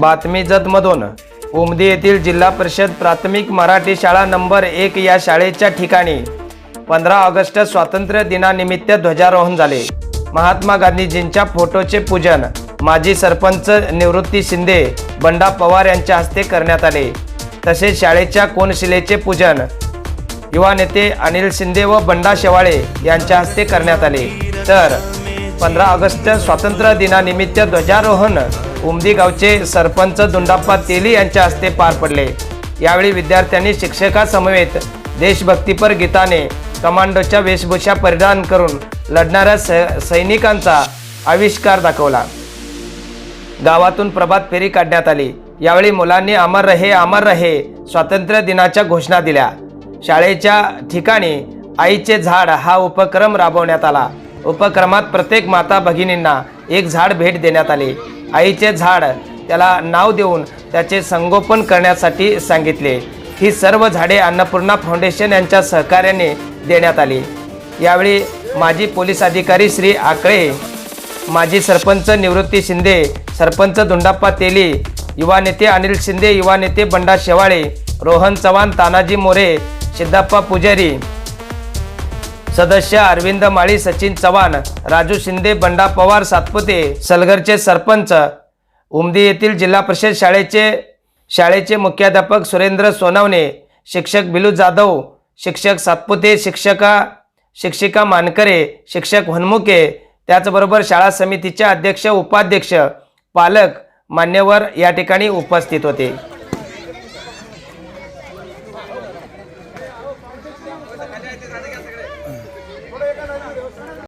बातमी जतमधून. उमदी येथील जिल्हा परिषद प्राथमिक मराठी शाळा नंबर एक या शाळेच्या ठिकाणी पंधरा ऑगस्ट स्वातंत्र्य दिनानिमित्त ध्वजारोहण झाले. महात्मा गांधीजींच्या फोटोचे पूजन माजी सरपंच निवृत्ती शिंदे बंडा पवार यांच्या हस्ते करण्यात आले. तसेच शाळेच्या कोनशिलेचे पूजन युवा नेते अनिल शिंदे व बंडा शेवाळे यांच्या हस्ते करण्यात आले. तर पंधरा ऑगस्ट स्वातंत्र्य दिनानिमित्त ध्वजारोहण. उमदी गावचे सरपंच दुंडाप्पा तेली यांच्या हस्ते पार पडले. यावेळी विद्यार्थ्यांनी शिक्षकासमवेत देशभक्तीपर गीताने कमांडोच्या वेशभूषा परिधान करून लढणाऱ्या स सैनिकांचा आविष्कार दाखवला. गावातून प्रभात फेरी काढण्यात आली. यावेळी मुलांनी अमर रहे अमर रहे स्वातंत्र्य दिनाच्या घोषणा दिल्या. शाळेच्या ठिकाणी आईचे झाड हा उपक्रम राबवण्यात आला. उपक्रमात प्रत्येक माता भगिनींना एक झाड भेट देण्यात आले. आईचे झाड त्याला नाव देऊन त्याचे संगोपन करण्यासाठी सांगितले. ही सर्व झाडे अन्नपूर्णा फाउंडेशन यांच्या सहकार्याने देण्यात आली. यावेळी माजी पोलीस अधिकारी श्री आकळे माजी सरपंच निवृत्ती शिंदे सरपंच धुंडाप्पा तेली युवा नेते अनिल शिंदे युवा नेते बंडा शेवाळे रोहन चव्हाण तानाजी मोरे सिद्धाप्पा पुजारी सदस्य अरविंद माळी सचिन चव्हाण राजू शिंदे बंडा पवार सातपुते सलगरचे सरपंच उमदी येथील जिल्हा परिषद शाळेचे शाळेचे मुख्याध्यापक सुरेंद्र सोनवणे शिक्षक बिलू जाधव शिक्षक सातपुते शिक्षका शिक्षिका मानकरे शिक्षक हनमुके त्याचबरोबर शाळा समितीचे अध्यक्ष उपाध्यक्ष पालक मान्यवर या ठिकाणी उपस्थित होते.